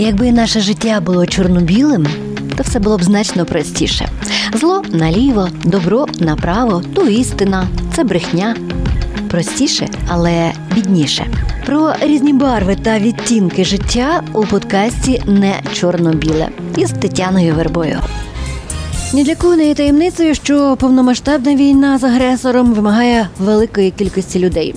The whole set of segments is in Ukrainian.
Якби наше життя було чорно-білим, то все було б значно простіше. Зло наліво, добро направо, то істина, це брехня. Простіше, але бідніше. Про різні барви та відтінки життя у подкасті не чорно-біле із Тетяною Вербою. Ні для кого не є таємницею, що повномасштабна війна з агресором вимагає великої кількості людей.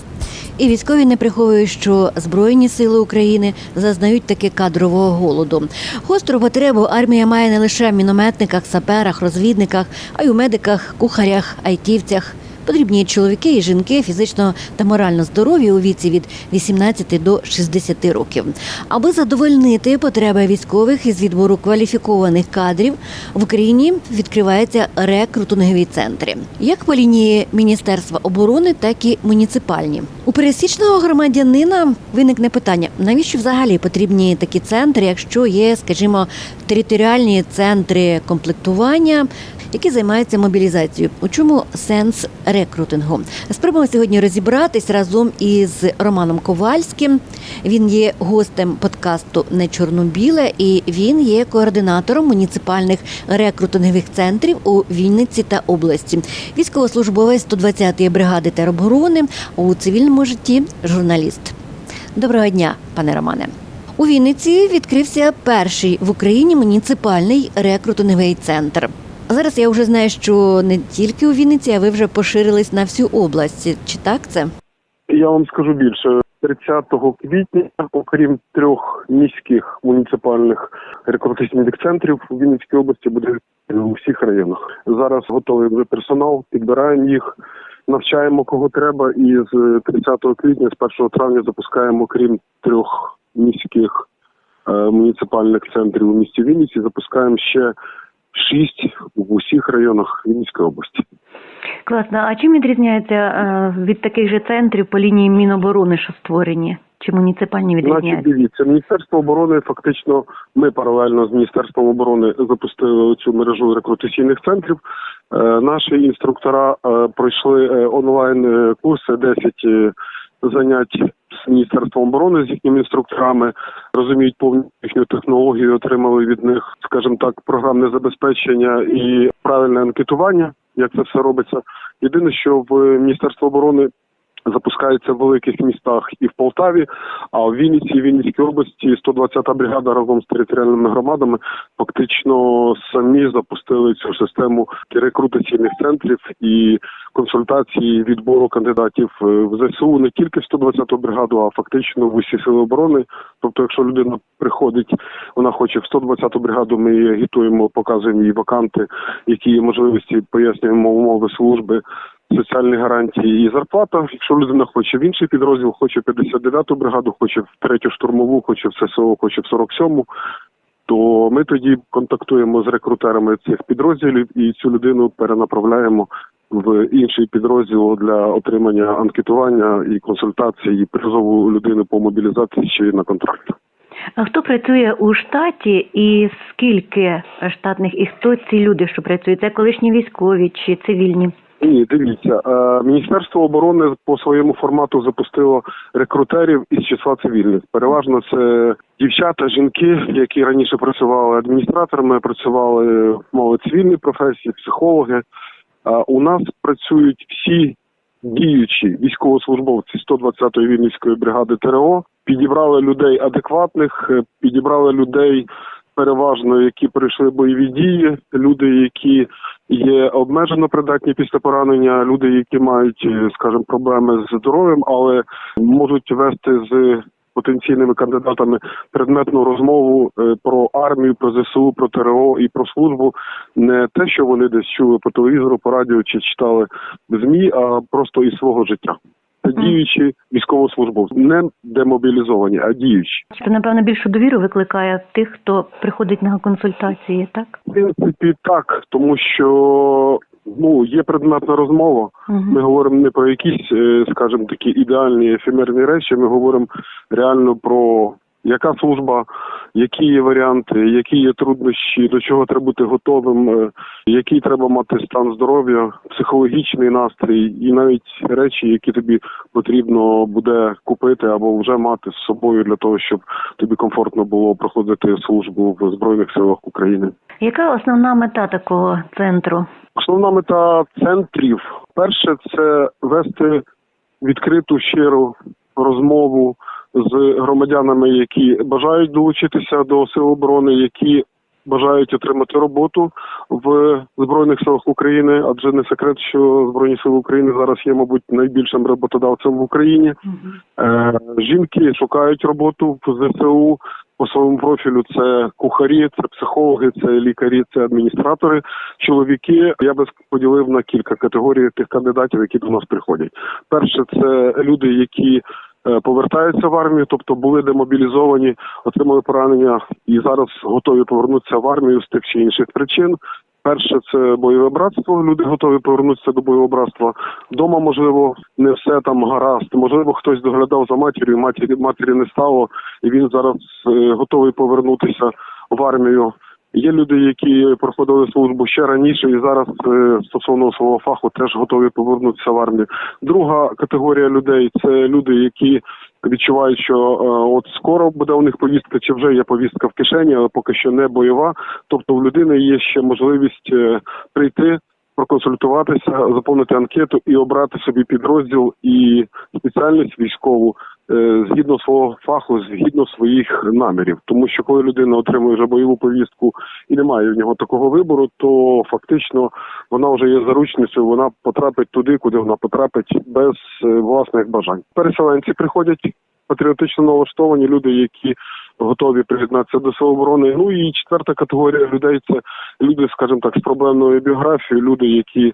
І військові не приховують, що Збройні сили України зазнають таки кадрового голоду. Гостру потребу армія має не лише в мінометниках, саперах, розвідниках, а й у медиках, кухарях, айтівцях. Потрібні чоловіки і жінки фізично та морально здорові у віці від 18 до 60 років. Аби задовольнити потреби військових із відбору кваліфікованих кадрів в Україні відкриваються рекрутингові центри, як по лінії Міністерства оборони, так і муніципальні. У пересічного громадянина виникне питання: навіщо взагалі потрібні такі центри, якщо є, скажімо, територіальні центри комплектування, які займаються мобілізацією. У чому сенс рекрутингу? Спробуємо сьогодні розібратись разом із Романом Ковальським. Він є гостем подкасту Не чорно-біле, і він є координатором муніципальних рекрутингових центрів у Вінниці та області. Військовослужбовець 120-ї бригади тероборони у цивільному житті журналіст. Доброго дня, пане Романе. У Вінниці відкрився перший в Україні муніципальний рекрутинговий центр. Зараз я вже знаю, що не тільки у Вінниці, а ви вже поширились на всю область. Чи так це? Я вам скажу більше. 30 квітня, окрім трьох міських муніципальних рекрутаційних центрів у Вінницькій області, буде у всіх районах. Зараз готовий вже персонал, підбираємо їх, навчаємо кого треба, і з 30 квітня, з 1 травня запускаємо, крім трьох міських е, муніципальних центрів у місті Вінниці, запускаємо ще шість в усіх районах Вінницької області. Класно. А чим відрізняється е, від таких же центрів по лінії Міноборони, що створені? Чи муніципальні Значить, відрізняються? дивіться, Міністерство оборони фактично ми паралельно з Міністерством оборони запустили цю мережу рекрутаційних центрів. Е, наші інструктора е, пройшли онлайн курси 10 е, занять з Міністерством оборони з їхніми інструкторами, розуміють повну їхню технологію, отримали від них, скажімо так, програмне забезпечення і правильне анкетування, як це все робиться. Єдине, що в Міністерство оборони запускається в великих містах і в Полтаві, а в Вінниці і Вінницькій області 120-та бригада разом з територіальними громадами фактично самі запустили цю систему рекрутаційних центрів і консультації відбору кандидатів е, в ЗСУ не тільки в 120-ту бригаду, а фактично в усі сили оборони. Тобто, якщо людина приходить, вона хоче в 120-ту бригаду, ми її агітуємо, показуємо їй ваканти, які є можливості, пояснюємо умови служби соціальні гарантії і зарплата. Якщо людина хоче в інший підрозділ, хоче в 59-ту бригаду, хоче в третю штурмову, хоче в ССО, хоче в 47-му, то ми тоді контактуємо з рекрутерами цих підрозділів і цю людину перенаправляємо в інший підрозділ для отримання анкетування і консультації і призову людини по мобілізації чи на контракт. А хто працює у штаті і скільки штатних, і хто ці люди, що працюють? Це колишні військові чи цивільні? Ні, дивіться, е, Міністерство оборони по своєму формату запустило рекрутерів із числа цивільних. Переважно це дівчата, жінки, які раніше працювали адміністраторами, працювали в мови цивільній професії, психологи. А у нас працюють всі діючі військовослужбовці 120-ї Вінницької бригади ТРО. Підібрали людей адекватних, е, підібрали людей переважно, які пройшли бойові дії, люди, які є обмежено придатні після поранення, люди, які мають, е, скажімо, проблеми з здоров'ям, але можуть вести з потенційними кандидатами предметну розмову е, про армію, про ЗСУ, про ТРО і про службу. Не те, що вони десь чули по телевізору, по радіо чи читали в змі, а просто із свого життя. Це діючі військовослужбовці, не демобілізовані, а діючі. Це, напевно, більшу довіру викликає тих, хто приходить на консультації, так? В принципі, так, тому що ну є предметна розмова. Ми говоримо не про якісь, е, скажімо, такі ідеальні ефемерні речі. Ми говоримо реально про яка служба, які є варіанти, які є труднощі, до чого треба бути готовим, е, який треба мати стан здоров'я, психологічний настрій? І навіть речі, які тобі потрібно буде купити або вже мати з собою для того, щоб тобі комфортно було проходити службу в збройних силах України. Яка основна мета такого центру? Основна мета центрів. Перше це вести відкриту щиру розмову з громадянами, які бажають долучитися до сил оборони, які бажають отримати роботу в збройних силах України, адже не секрет, що збройні сили України зараз є, мабуть, найбільшим роботодавцем в Україні. Е, жінки шукають роботу в ЗСУ по своєму профілю. Це кухарі, це психологи, це лікарі, це адміністратори. Чоловіки я би поділив на кілька категорій тих кандидатів, які до нас приходять. Перше, це люди, які повертаються в армію, тобто були демобілізовані, отримали поранення і зараз готові повернутися в армію з тих чи інших причин. Перше це бойове братство. Люди готові повернутися до бойового братства. Дома, можливо, не все там гаразд. Можливо, хтось доглядав за матір'ю, матері матері не стало, і він зараз е, готовий повернутися в армію. Є люди, які проходили службу ще раніше, і зараз е, стосовно свого фаху теж готові повернутися в армію. Друга категорія людей це люди, які відчувають, що е, от скоро буде у них повістка, чи вже є повістка в кишені, але поки що не бойова. Тобто в людини є ще можливість е, прийти, проконсультуватися, заповнити анкету і обрати собі підрозділ і спеціальність військову е, згідно свого фаху, згідно своїх намірів. Тому що коли людина отримує вже бойову повістку і немає в нього такого вибору, то фактично вона вже є заручницею, вона потрапить туди, куди вона потрапить без е, власних бажань. Переселенці приходять патріотично налаштовані люди, які готові приєднатися до сил оборони. Ну і четверта категорія людей це люди, скажімо так, з проблемною біографією, люди, які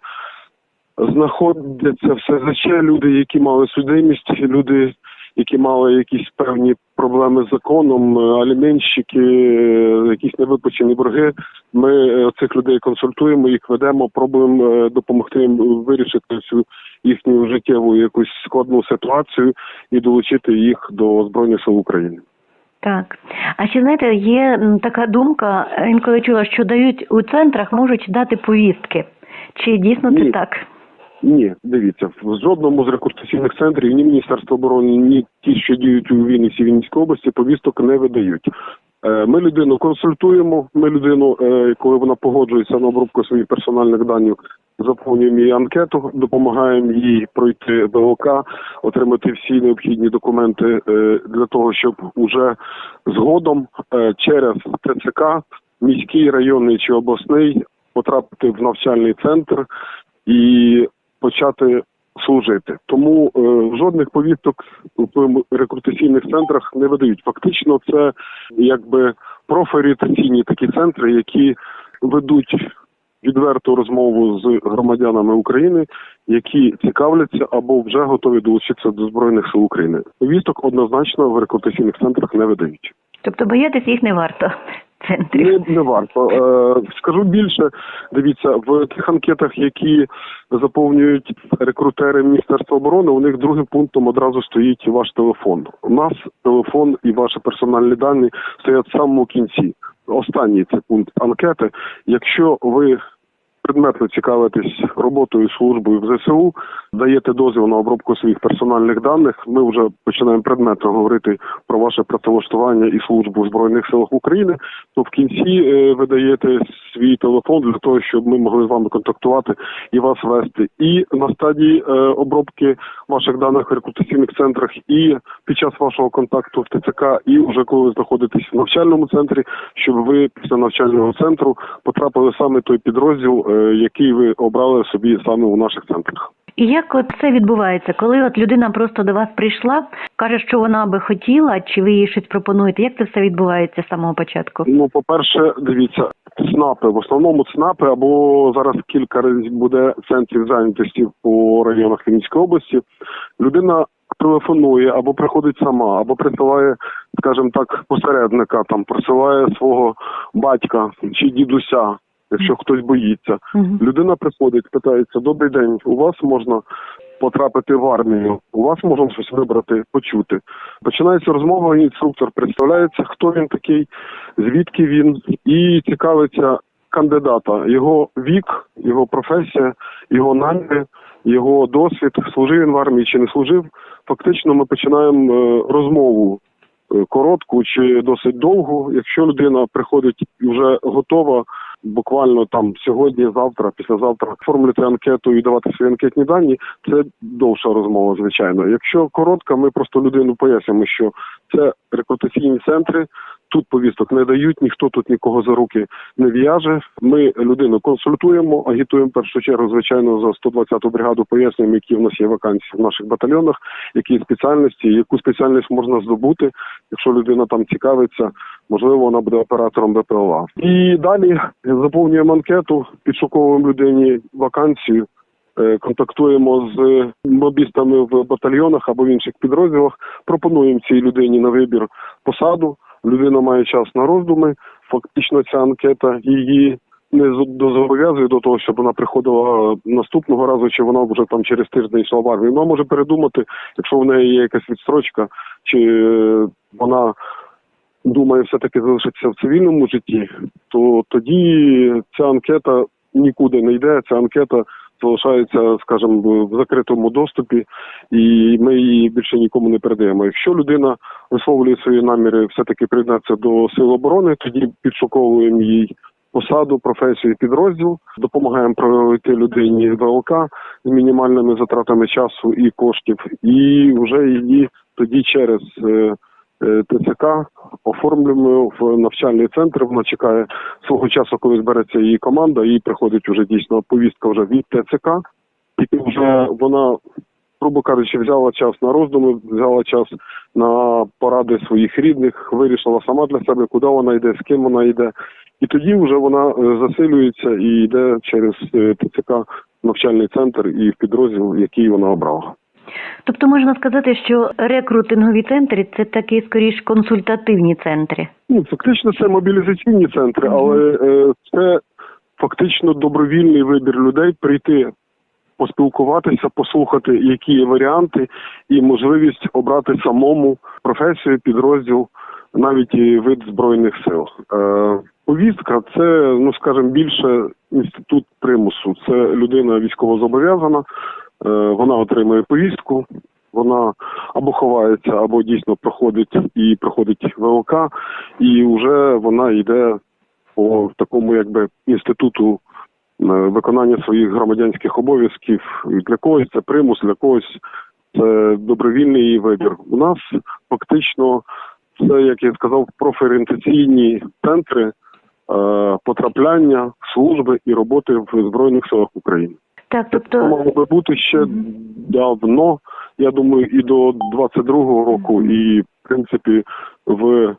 знаходяться в СЗЧ, люди, які мали судимість, люди, які мали якісь певні проблеми з законом, е, аліменщики, е, якісь невиплачені борги. Ми е, цих людей консультуємо, їх ведемо, пробуємо допомогти їм вирішити цю їхню життєву якусь складну ситуацію і долучити їх до збройних сил України. Так. А ще знаєте, є така думка, інколи чула, що дають у центрах, можуть дати повістки. Чи дійсно це Ні. так? Ні, дивіться, в жодному з рекрутаційних центрів ні Міністерство оборони, ні ті, що діють у Вінниці Вінницькій області, повісток не видають. Е, Ми людину консультуємо. Ми людину, е, коли вона погоджується на обробку своїх персональних даних, заповнюємо її анкету, допомагаємо їй пройти ВОК, отримати всі необхідні документи е, для того, щоб уже згодом через ТЦК, міський, районний чи обласний, потрапити в навчальний центр і почати служити. Тому е, жодних повісток в рекрутаційних центрах не видають. Фактично, це якби профорієнтаційні такі центри, які ведуть відверту розмову з громадянами України, які цікавляться або вже готові долучитися до збройних сил України. Повісток однозначно в рекрутаційних центрах не видають. Тобто боятися їх не варто центрів. Не, не варто. Е, скажу більше, дивіться, в тих анкетах, які заповнюють рекрутери Міністерства оборони, у них другим пунктом одразу стоїть ваш телефон. У нас телефон і ваші персональні дані стоять в самому кінці. Останній це пункт анкети. Якщо ви предметно цікавитесь роботою службою в ЗСУ, даєте дозвіл на обробку своїх персональних даних. Ми вже починаємо предметно говорити про ваше працевлаштування і службу в збройних силах України. То в кінці е, ви даєте свій телефон для того, щоб ми могли з вами контактувати і вас вести. І на стадії е, обробки ваших даних в рекрутаційних центрах, і під час вашого контакту в ТЦК, і вже коли ви знаходитесь в навчальному центрі, щоб ви після навчального центру потрапили саме той підрозділ, е, який ви обрали собі саме у наших центрах. І як от це відбувається, коли от людина просто до вас прийшла, каже, що вона би хотіла, чи ви їй щось пропонуєте? Як це все відбувається з самого початку? Ну, по-перше, дивіться, ЦНАПи, в основному ЦНАПи, або зараз кілька разів буде центрів зайнятості по районах Вінницької області. Людина телефонує або приходить сама, або присилає, скажімо так, посередника, там присилає свого батька чи дідуся, якщо хтось боїться. Людина приходить, питається: Добрий день, у вас можна потрапити в армію. У вас можна щось вибрати, почути. Починається розмова, інструктор представляється, хто він такий, звідки він, і цікавиться кандидата, його вік, його професія, його наміри, його досвід, служив він в армії чи не служив. Фактично, ми починаємо е, розмову е, коротку чи досить довгу. Якщо людина приходить вже готова, буквально там сьогодні, завтра, післязавтра оформлювати анкету і давати свої анкетні дані, це довша розмова, звичайно. Якщо коротка, ми просто людину пояснюємо, що це рекрутаційні центри. Тут повісток не дають, ніхто тут нікого за руки не в'яже. Ми людину консультуємо, агітуємо першу чергу, звичайно, за 120-ту бригаду, пояснюємо, які в нас є вакансії в наших батальйонах, які спеціальності, яку спеціальність можна здобути. Якщо людина там цікавиться, можливо, вона буде оператором БПЛА. І далі заповнюємо анкету, підшуковуємо людині вакансію. е, Контактуємо з мобістами в батальйонах або в інших підрозділах, пропонуємо цій людині на вибір посаду. Людина має час на роздуми. Фактично, ця анкета її не зо- зобов'язує до того, щоб вона приходила наступного разу, чи вона вже там через тиждень йшла в армію. Вона може передумати, якщо в неї є якась відстрочка, чи е, вона думає все-таки залишитися в цивільному житті, то тоді ця анкета нікуди не йде. Ця анкета залишається, скажімо, в закритому доступі, і ми її більше нікому не передаємо. Якщо людина висловлює свої наміри все-таки приєднатися до сил оборони, тоді підшуковуємо їй посаду, професію, підрозділ, допомагаємо пройти людині ВЛК з мінімальними затратами часу і коштів, і вже її тоді через е, ТЦК оформлюємо в навчальний центр. Вона чекає свого часу, коли збереться її команда, і приходить вже дійсно повістка вже від ТЦК, і вже вона, грубо кажучи, взяла час на роздуми, взяла час на поради своїх рідних, вирішила сама для себе, куди вона йде, з ким вона йде. І тоді вже вона е, засилюється і йде через е, ТЦК в навчальний центр і в підрозділ, який вона обрала. Тобто можна сказати, що рекрутингові центри це такі скоріш консультативні центри. Ну, фактично це мобілізаційні центри, але е, це фактично добровільний вибір людей прийти, поспілкуватися, послухати, які є варіанти, і можливість обрати самому професію, підрозділ, навіть і вид збройних сил. Е, повістка це, ну скажімо, більше інститут примусу. Це людина військовозобов'язана, е, вона отримує повістку. Вона або ховається, або дійсно проходить і проходить ВЛК, і вже вона йде по такому, якби інституту е, виконання своїх громадянських обов'язків. Для когось це примус, для когось це добровільний вибір. У нас фактично це, як я сказав, профорієнтаційні центри е, потрапляння служби і роботи в збройних силах України. Так, Це тобто мало би бути ще давно. Я думаю, і до 22-го року, і в принципі в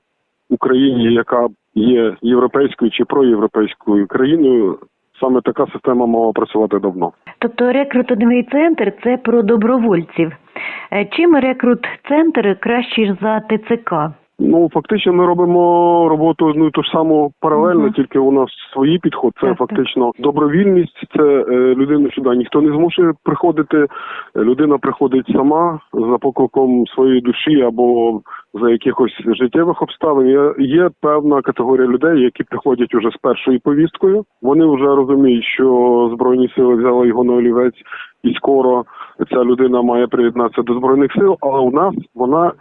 Україні, яка є європейською чи проєвропейською країною, саме така система мала працювати давно. Тобто рекрутинговий центр це про добровольців. Е, Чим рекрут-центр кращий за ТЦК? Ну фактично, ми робимо роботу і ту ж саму паралельно, Мгм. тільки у нас свої підход. Це Так, так. фактично добровільність. Це е, людину сюди ніхто не змушує приходити. Людина приходить сама за покликом своєї душі або за якихось життєвих обставин. Є, є певна категорія людей, які приходять уже з першою повісткою. Вони вже розуміють, що збройні сили взяли його на олівець, і скоро ця людина має приєднатися до збройних сил. Але у нас вона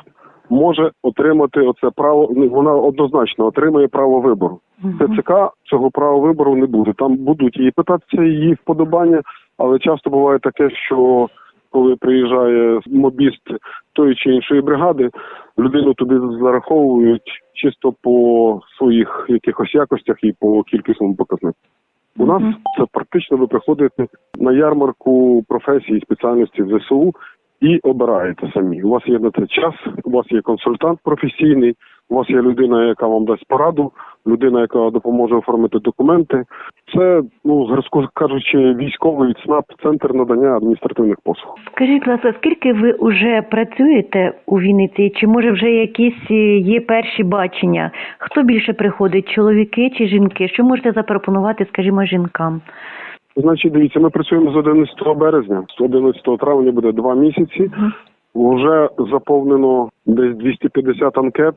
може отримати оце право. ну, Вона однозначно отримує право вибору. ТЦК цього права вибору не буде. Там будуть її питатися її вподобання, але часто буває таке, що коли приїжджає мобіст тої чи іншої бригади, людину туди зараховують чисто по своїх якихось якостях і по кількісному показнику. У нас це практично ви приходите на ярмарку професії і спеціальності в ЗСУ і обираєте самі. У вас є на це час, у вас є консультант професійний, у вас є людина, яка вам дасть пораду, людина, яка допоможе оформити документи. Це, ну, грозко кажучи, військовий ЦНАП, центр надання адміністративних послуг. Скажіть, ласка, скільки ви вже працюєте у Вінниці? Чи може вже якісь е, є перші бачення? Хто більше приходить, чоловіки чи жінки? Що можете запропонувати, скажімо, жінкам? Значить, дивіться, ми працюємо з 11 березня, з 11 травня буде два місяці. Вже заповнено десь 250 анкет,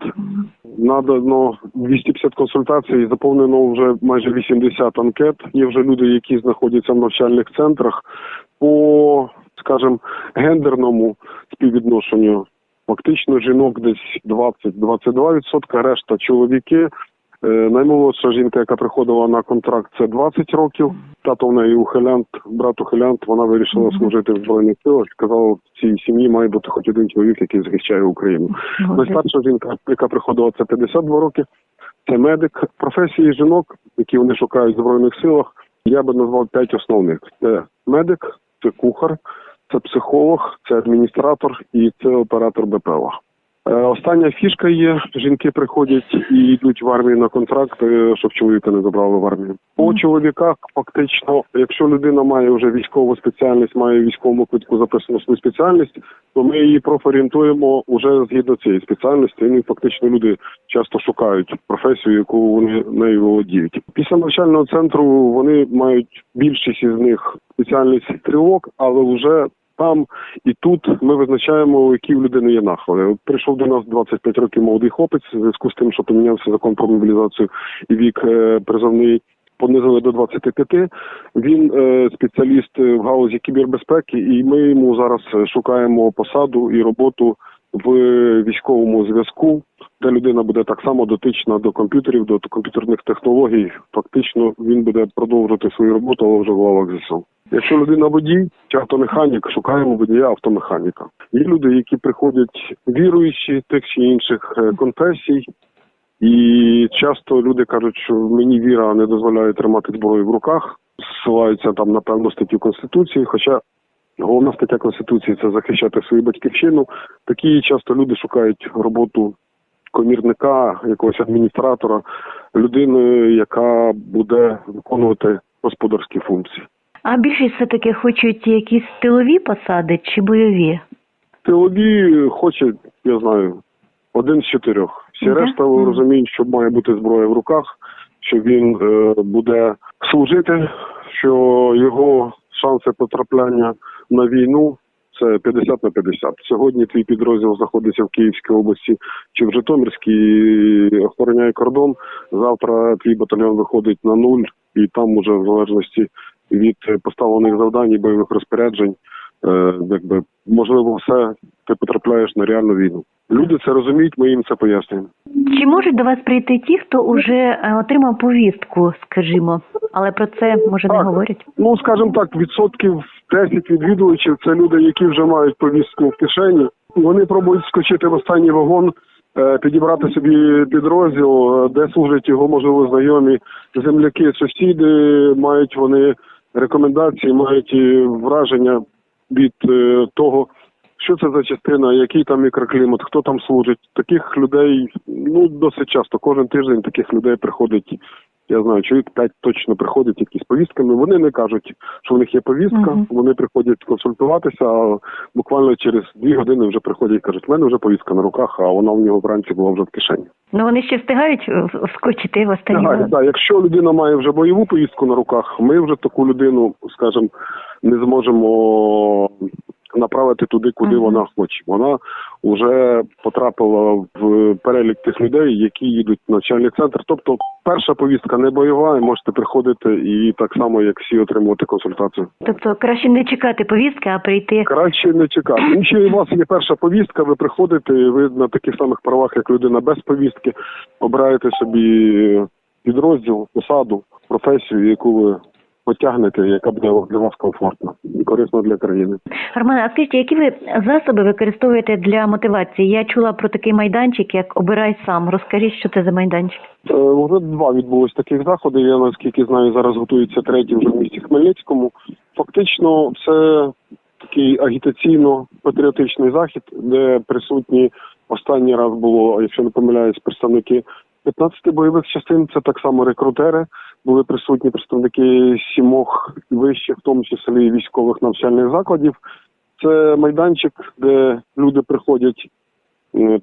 надано 250 консультацій, заповнено вже майже 80 анкет. Є вже люди, які знаходяться в навчальних центрах по, скажімо, гендерному співвідношенню. Фактично жінок десь 20-22%, решта чоловіки. Е, Наймолодша жінка, яка приходила на контракт, це 20 років. Тато в неї ухилянт, брат ухилянт. Вона вирішила служити в збройних силах. Сказала, в цій сім'ї має бути хоч один чоловік, який захищає Україну. Найстарша жінка, яка приходила, це 52 роки. Це медик. Професії жінок, які вони шукають в збройних силах. Я би назвав п'ять основних: це медик, це кухар, це психолог, це адміністратор і це оператор БПЛА. Е, Остання фішка є: жінки приходять і йдуть в армію на контракт, е, щоб чоловіка не забрали в армію. По чоловіках фактично, якщо людина має вже військову спеціальність, має військовому квитку записану свою спеціальність, то ми її профорієнтуємо уже згідно цієї спеціальності. І фактично люди часто шукають професію, яку вони нею володіють. Після навчального центру вони мають більшість із них спеціальність стрілок, але вже там і тут ми визначаємо, які в людини є нахили. Прийшов до нас 25 років молодий хлопець в зв'язку з тим, що помінявся закон про мобілізацію і вік е, призовний. Понизили до 25. Він е, спеціаліст в галузі кібербезпеки, і ми йому зараз е, шукаємо посаду і роботу в військовому зв'язку, де людина буде так само дотична до комп'ютерів, до комп'ютерних технологій. Фактично він буде продовжувати свою роботу, але вже в лавах ЗСУ. Якщо людина водій чи автомеханік, шукаємо водія автомеханіка. Є люди, які приходять віруючі тих чи інших е, конфесій, і часто люди кажуть, що мені віра не дозволяє тримати зброю в руках, ссилаються там на певну статтю конституції. Хоча головна стаття конституції це захищати свою батьківщину. Такі часто люди шукають роботу комірника, якогось адміністратора, людини, яка буде виконувати господарські функції. А більшість все-таки хочуть якісь тилові посади чи бойові? Тилові хоче, я знаю, один з чотирьох. Всі Мгм. решта Мгм. розуміють, що має бути зброя в руках, що він е, буде служити, що його шанси потрапляння на війну це 50 на 50. Сьогодні твій підрозділ знаходиться в Київській області чи в Житомирській, охороняє кордон. Завтра твій батальйон виходить на нуль, і там уже в залежності від поставлених завдань і бойових розпоряджень, якби можливо, все ти потрапляєш на реальну війну. Люди це розуміють, ми їм це пояснюємо. Чи можуть до вас прийти ті, хто вже е, отримав повістку, скажімо, але про це може не говорять? Ну, скажімо так, відсотків 10 відвідувачів це люди, які вже мають повістку в кишені. Вони пробують скочити в останній вагон, е, підібрати собі підрозділ, е, де служать його, можливо, знайомі земляки, сусіди. Мають вони рекомендації, мають е, враження від е, того, що це за частина, який там мікроклімат, хто там служить. Таких людей ну досить часто. Кожен тиждень таких людей приходить. Я знаю, чоловік п'ять точно приходить якісь повістками. Вони не кажуть, що в них є повістка. Мгм. Вони приходять консультуватися. А буквально через дві години вже приходять і кажуть, в мене вже повістка на руках, а вона в нього вранці була вже в кишені. Ну вони ще встигають е, вскочити в останній. Так, да, якщо людина має вже бойову поїздку на руках, ми вже таку людину, скажімо, не зможемо направити туди, куди Мгм. вона хоче. Вона вже потрапила в перелік тих людей, які їдуть в навчальний центр. Тобто, перша повістка не бойова, і можете приходити і так само, як всі, отримувати консультацію. Тобто краще не чекати повістки, а прийти. Краще не чекати. Ну, Якщо у вас є перша повістка, ви приходите, і ви на таких самих правах, як людина без повістки, обираєте собі підрозділ, посаду, професію, яку ви потягнете, яка буде для вас комфортна і корисна для країни. Романе, а скажіть, які ви засоби використовуєте для мотивації? Я чула про такий майданчик, як обирай сам. Розкажіть, що це за майданчик? Е, Вже два відбулось таких заходи. Я наскільки знаю, зараз готується третій вже в місті Хмельницькому. Фактично, це такий агітаційно-патріотичний захід, де присутні останній раз було, якщо не помиляюсь, представники 15 бойових частин. Це так само рекрутери. Були присутні представники сімох вищих, в тому числі військових навчальних закладів. Це майданчик, де люди приходять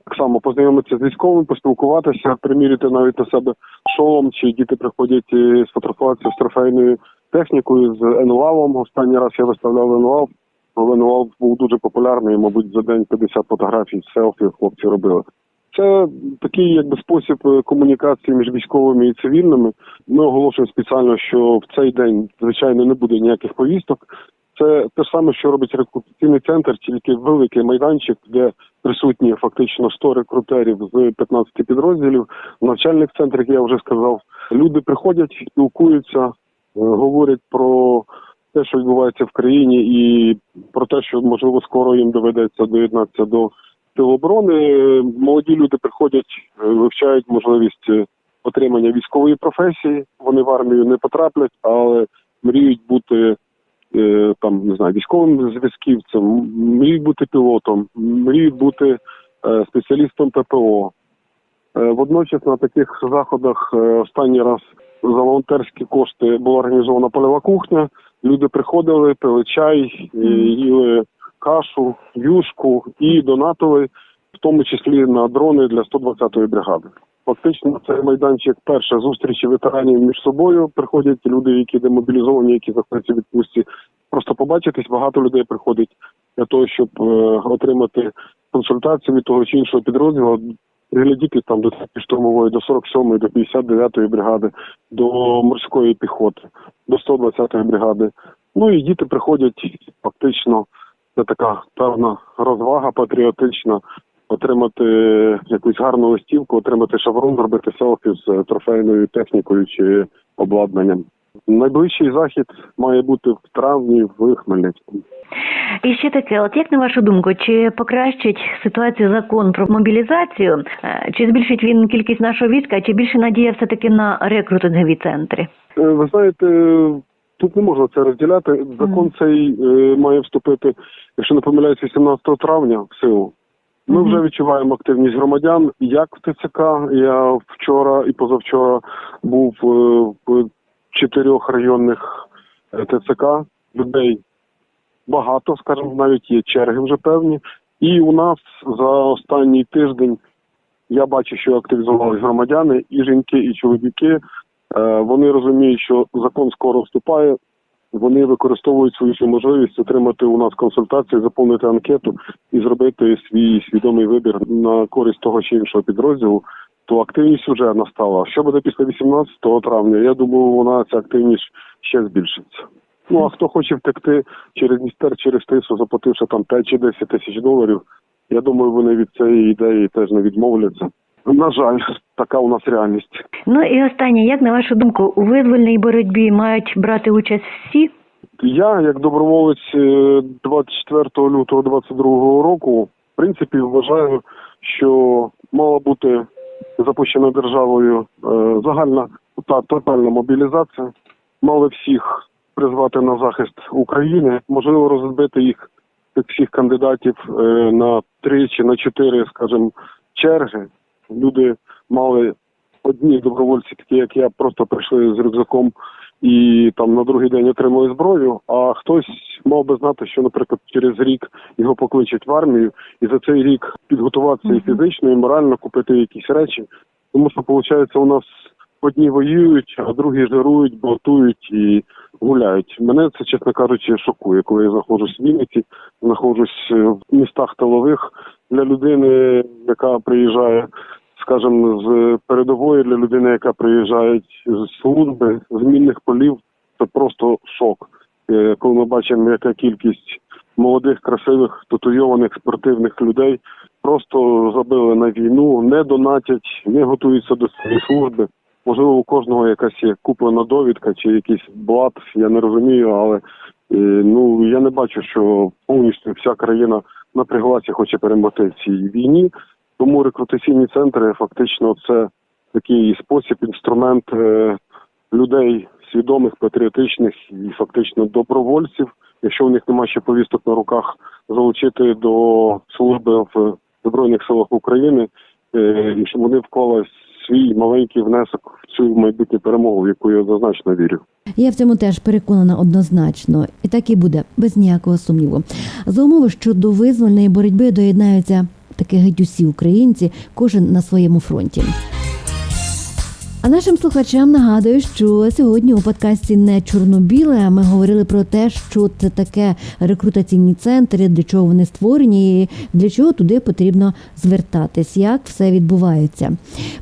так само познайомитися з військовим, поспілкуватися, приміряти навіть на себе шолом, чи діти приходять сфотографуватися з трофейною технікою, з енуалом. Останній раз я виставляв енуал. Енуал був дуже популярний, мабуть, за день 50 фотографій, селфі хлопці робили. Це такий якби спосіб е, комунікації між військовими і цивільними. Ми оголошуємо спеціально, що в цей день звичайно не буде ніяких повісток. Це те саме, що робить рекрутаційний центр, тільки великий майданчик, де присутні фактично 100 рекрутерів з 15 підрозділів. Навчальних центрах я вже сказав, люди приходять, спілкуються, е, говорять про те, що відбувається в країні, і про те, що можливо скоро їм доведеться доєднатися до сил оборони. Молоді люди приходять, е, вивчають можливість е, отримання військової професії. Вони в армію не потраплять, але мріють бути е, там не знаю військовим зв'язківцем, мріють бути пілотом, мріють бути спеціалістом ППО. Водночас на таких заходах останній раз за волонтерські кошти була організована польова кухня. Люди приходили, пили чай, їли кашу, юшку і донатили, в тому числі на дрони для 120-ї бригади. Фактично, цей майданчик перша зустрічі ветеранів між собою. Приходять люди, які демобілізовані, які знаходяться в відпустці. Просто побачитись. Багато людей приходить для того, щоб е, отримати консультацію від того чи іншого підрозділу. Глядіти там до штурмової, до 47-ї, до 59-ї бригади, до морської піхоти, до 120-ї бригади. Ну і діти приходять фактично. Це така певна розвага патріотична. Отримати якусь гарну листівку, отримати шаврон, зробити селфі з трофейною технікою чи обладнанням. Найближчий захід має бути в травні в Хмельницькому. І ще таке, от як на вашу думку, чи покращить ситуацію закон про мобілізацію, е, чи збільшить він кількість нашого війська, чи більше надія все таки на рекрутингові центри? Е, Ви знаєте, тут не можна це розділяти. Закон цей е, має вступити, якщо не помиляюсь, 18 травня в силу. Ми вже відчуваємо активність громадян. Як в ТЦК, я вчора і позавчора був е, в чотирьох районних е, ТЦК. Людей багато, скажімо, навіть є черги вже певні. І у нас за останній тиждень я бачу, що активізувалися громадяни, і жінки, і чоловіки. Е, Вони розуміють, що закон скоро вступає. Вони використовують свою можливість отримати у нас консультацію, заповнити анкету і зробити свій свідомий вибір на користь того чи іншого підрозділу. То активність вже настала. Що буде після 18 травня? Я думаю, вона ця активність ще збільшиться. Ну а хто хоче втекти через містер, через тису, заплативши там 5 чи 10 тисяч доларів, я думаю, вони від цієї ідеї теж не відмовляться. На жаль, така у нас реальність. Ну і останнє, як на вашу думку, у визвольній боротьбі мають брати участь всі? Я, як доброволець е, 24 лютого 22 року, в принципі, вважаю, що мала бути запущена державою е, загальна та тотальна мобілізація. Мали всіх призвати на захист України, можливо, розбити їх всіх кандидатів е, на три чи на чотири, скажімо, черги. Люди мали одні добровольці, такі як я, просто прийшли з рюкзаком і там на другий день отримали зброю. А хтось мав би знати, що, наприклад, через рік його покличуть в армію, і за цей рік підготуватися і фізично, і морально купити якісь речі. Тому що виходить, у нас одні воюють, а другі жирують, готують і гуляють. Мене це, чесно кажучи, шокує, коли я знаходжусь в Вінниці, знаходжусь е, в містах тилових для людини, яка приїжджає скажімо, з передової для людини, яка приїжджає з служби, з мінних полів, це просто шок. Е, Коли ми бачимо, яка кількість молодих, красивих, татуйованих, спортивних людей просто забили на війну, не донатять, не готуються до своєї служби. Можливо, у кожного якась є куплена довідка чи якийсь блат, я не розумію, але е, ну я не бачу, що повністю вся країна напряглася, хоче перемогти в цій війні. Тому рекрутаційні центри фактично це такий спосіб, інструмент е, людей свідомих, патріотичних і фактично добровольців, якщо в них немає ще повісток на руках, залучити до служби в Збройних силах України, е, і щоб вони вклали свій маленький внесок в цю майбутню перемогу, в яку я однозначно вірю. Я в цьому теж переконана однозначно, і так і буде без ніякого сумніву. За умови, що до визвольної боротьби доєднаються таки геть українці, кожен на своєму фронті. А нашим слухачам нагадую, що сьогодні у подкасті не чорно-біле ми говорили про те, що це таке рекрутаційні центри, для чого вони створені, і для чого туди потрібно звертатись, як все відбувається.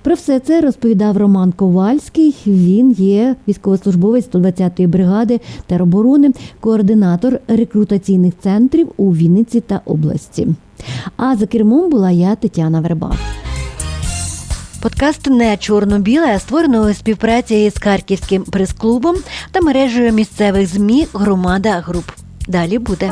Про все це розповідав Роман Ковальський. Він є військовослужбовець 120-ї бригади тероборони, координатор рекрутаційних центрів у Вінниці та області. А за кермом була я Тетяна Верба. Подкаст не чорно-біле створено у співпраці з Харківським прес-клубом та мережею місцевих змі Громада Груп. Далі буде.